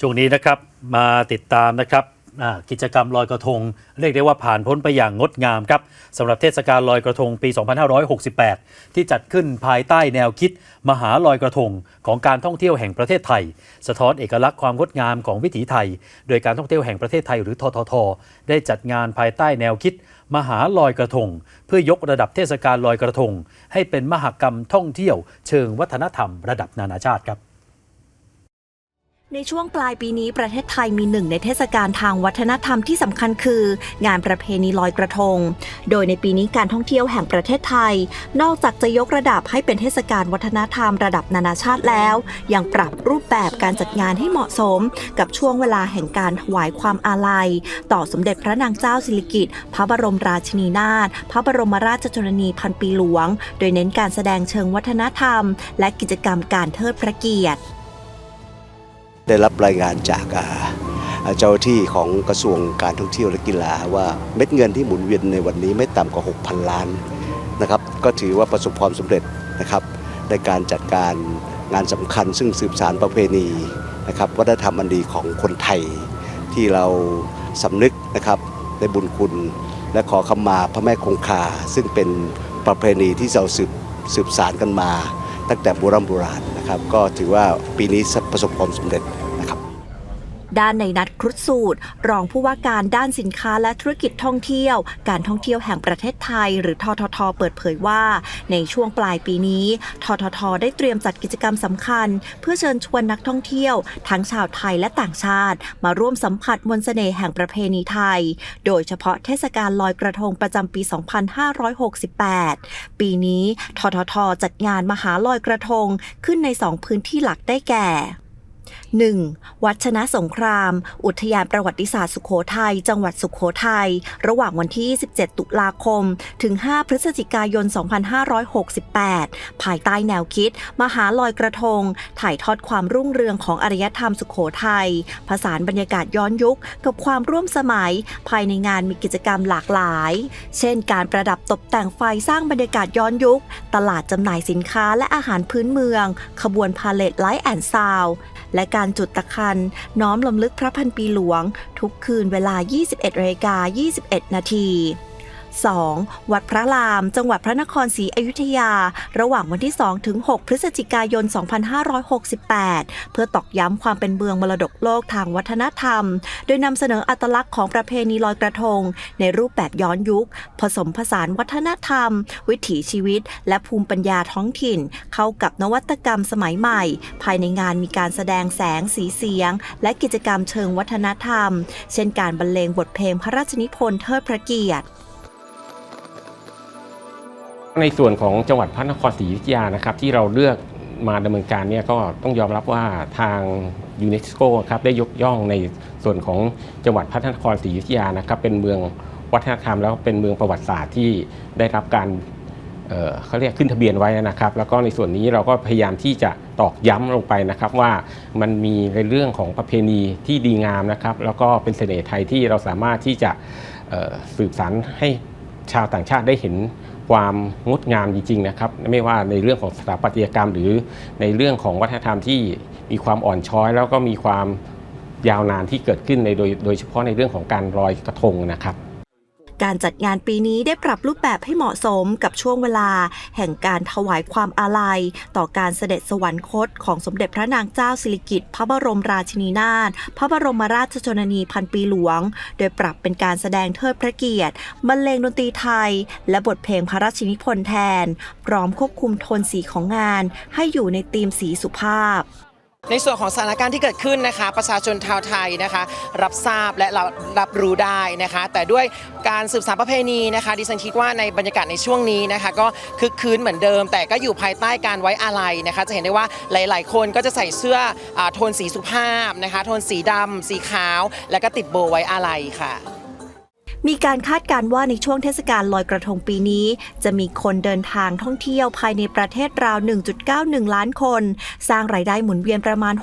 ช่วงนี้นะครับมาติดตามนะครับกิจกรรมลอยกระทง เรียกได้ว่าผ่านพ้นไปอย่างงดงามครับสำหรับเทศกาลลอยกระทงปี 2568 ที่จัดขึ้นภายใต้แนวคิด มหาลอยกระทงของการท่องเที่ยวแห่งประเทศไทย สะท้อนเอกลักษณ์ความงดงามของวิถีไทย โดยการท่องเที่ยวแห่งประเทศไทยหรือททท ได้จัดงานภายใต้แนวคิด มหาลอยกระทง เพื่อยกระดับเทศกาลลอยกระทง ให้เป็นมหกรรมท่องเที่ยว เชิงวัฒนธรรม ระดับนานาชาติครับ ในช่วงปลายปีนี้ประเทศไทยมีหนึ่งในเทศกาลทางวัฒนธรรมที่สำคัญคือ งานประเพณีลอยกระทง โดยในปีนี้การท่องเที่ยวแห่งประเทศไทย นอกจากจะยกระดับให้เป็นเทศกาลวัฒนธรรมระดับนานาชาติแล้ว ยังปรับรูปแบบการจัดงานให้เหมาะสม กับช่วงเวลาแห่งการถวายความอาลัย ต่อสมเด็จพระนางเจ้าสิริกิติ์พระบรมราชินีนาถพระบรมราชชนนีพันปีหลวง โดยเน้นการแสดงเชิงวัฒนธรรม และกิจกรรมการเทิดพระเกียรติ ได้รับรายงานจากาเจ้าหน้าที่ของกระทรวงการท่องเที่ยวและกีฬาว่าเม็ดเงินที่หมุนเวียนในวันนี้ไม่ต่ำกว่า 6,000 ล้านนะครับก็ถือว่าประสบความสำเร็จนะครับในการจัดการงานสำคัญ ซึ่งสืบสารประเพณีนะครับวัฒนธรรมอันดีของคนไทย ที่เราสำนึกนะครับในบุญคุณและขอขมาพระแม่คงคา ซึ่งเป็นประเพณีที่เราสืบสืบสารกันมา ตั้งแต่โบราณโบราณนะครับ ก็ถือว่าปีนี้ประสบความสำเร็จ ด้านในนัดครุฑสูตร รองผู้ว่าการด้านสินค้าและธุรกิจท่องเที่ยว การท่องเที่ยวแห่งประเทศไทย หรือททท เปิดเผยว่า ในช่วงปลายปีนี้ ททท ได้เตรียมจัดกิจกรรมสำคัญ เพื่อเชิญชวนนักท่องเที่ยว ทั้งชาวไทยและต่างชาติ มาร่วมสัมผัสมนต์เสน่ห์แห่งประเพณีไทย โดยเฉพาะเทศกาลลอยกระทงประจำปี 2568 ปีนี้ ททท จัดงานมหาลอยกระทงขึ้นในสองพื้นที่หลักได้แก่ 1. วัดชนะสงคราม อุทยานประวัติศาสตร์สุขโขทัย จังหวัดสุขโขทัย ระหว่างวันที่ 17 ตุลาคม ถึง 5 พฤศจิกายน 2568 ภายใต้แนวคิด มหาลอยกระทง ถ่ายทอดความรุ่งเรืองของอารยธรรมสุขโขทัย ผสานบรรยากาศย้อนยุค กับความร่วมสมัย ภายในงานมีกิจกรรมหลากหลาย เช่น การประดับตกแต่งไฟสร้างบรรยากาศย้อนยุค ตลาดจำหน่ายสินค้าและอาหารพื้นเมือง ขบวนพาเลทไลท์แอนด์ซาวและการจุดตะคัน น้อมลำลึกพระพันปีหลวง ทุกคืนเวลา 21นาฬิกา21 นาที 2. วัดพระราม จังหวัดพระนครศรีอยุธยา ระหว่างวันที่ 2 ถึง 6 พฤศจิกายน 2568 เพื่อตอกย้ำความเป็นเมืองมรดกโลกทางวัฒนธรรม โดยนำเสนออัตลักษณ์ของประเพณีลอยกระทง ในรูปแบบย้อนยุค ผสมผสานวัฒนธรรม วิถีชีวิต และภูมิปัญญาท้องถิ่น เข้ากับนวัตกรรมสมัยใหม่ ภายในงานมีการแสดงแสงสีเสียง และกิจกรรมเชิงวัฒนธรรม เช่นการบรรเลงบทเพลงพระราชนิพนธ์เทิดพระเกียรติ ในส่วนของจังหวัดพระนครศรีอยุธยานะครับที่เราเลือกมาดำเนินการเนี่ยก็ต้องยอมรับว่าทางยูเนสโกครับได้ยกย่องในส่วนของจังหวัดพระนครศรีอยุธยานะครับเป็นเมืองวัฒนธรรมแล้วก็เป็นเมืองประวัติศาสตร์ที่ได้รับการเเขาเรียกขึ้นทะเบียนไว้นะครับ แล้วก็ในส่วนนี้เราก็พยายามที่จะตอกย้ำลงไปนะครับว่ามันมีในเรื่องของประเพณีที่ดีงามนะครับ แล้วก็เป็นเสน่ห์ไทยที่เราสามารถที่จะสืบสานให้ชาวต่างชาติได้เห็น ความงดงามจริงๆนะครับไม่ว่าในเรื่องของสถาปัตยกรรม หรือในเรื่องของวัฒนธรรมที่มีความอ่อนช้อย แล้วก็มีความยาวนานที่เกิดขึ้นในโดยโดยเฉพาะในเรื่องของการลอยกระทงนะครับ การจัดงานปีนี้ได้ปรับรูปแบบให้เหมาะสมกับช่วงเวลา แห่งการถวายความอาลัย ต่อการเสด็จสวรรคตของสมเด็จพระนางเจ้าสิริกิติ์พระบรมราชินีนาถพระบรมราชชนนีพันปีหลวง โดยปรับเป็นการแสดงเทิดพระเกียรติบรรเลงดนตรีไทย และบทเพลงพระราชนิพนธ์แทน พร้อมควบคุมโทนสีของงาน ให้อยู่ในธีมสีสุภาพ ในส่วนของสถานการณ์ที่เกิดขึ้นนะคะ ประชาชนชาวไทยนะคะ รับทราบและรับรับรู้ได้นะคะ แต่ด้วยการสืบสานประเพณีนะคะ ดิฉันคิดว่าในบรรยากาศในช่วงนี้นะคะ ก็คึกคืนเหมือนเดิม แต่ก็อยู่ภายใต้การไว้อาลัยนะคะ จะเห็นได้ว่าหลาย ๆ คนก็จะใส่เสื้ออาโทนสีสุภาพนะคะ โทนสีดำสีขาว แล้วก็ติดโบว์ไว้อาลัยค่ะ มีการคาดการณ์ว่าในช่วงเทศกาลลอยกระทงปีนี้ จะมีคนเดินทางท่องเที่ยวภายในประเทศราว 1.91 ล้านคน สร้างรายได้หมุนเวียนประมาณ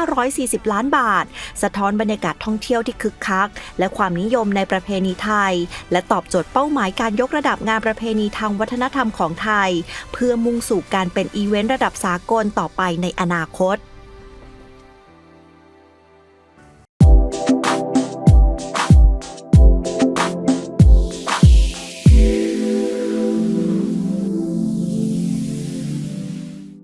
6,540 ล้านบาท สะท้อนบรรยากาศท่องเที่ยวที่คึกคัก และความนิยมในประเพณีไทย และตอบโจทย์เป้าหมายการยกระดับงานประเพณีทางวัฒนธรรมของไทย เพื่อมุ่งสู่การเป็นอีเวนต์ระดับสากลต่อไปในอนาคต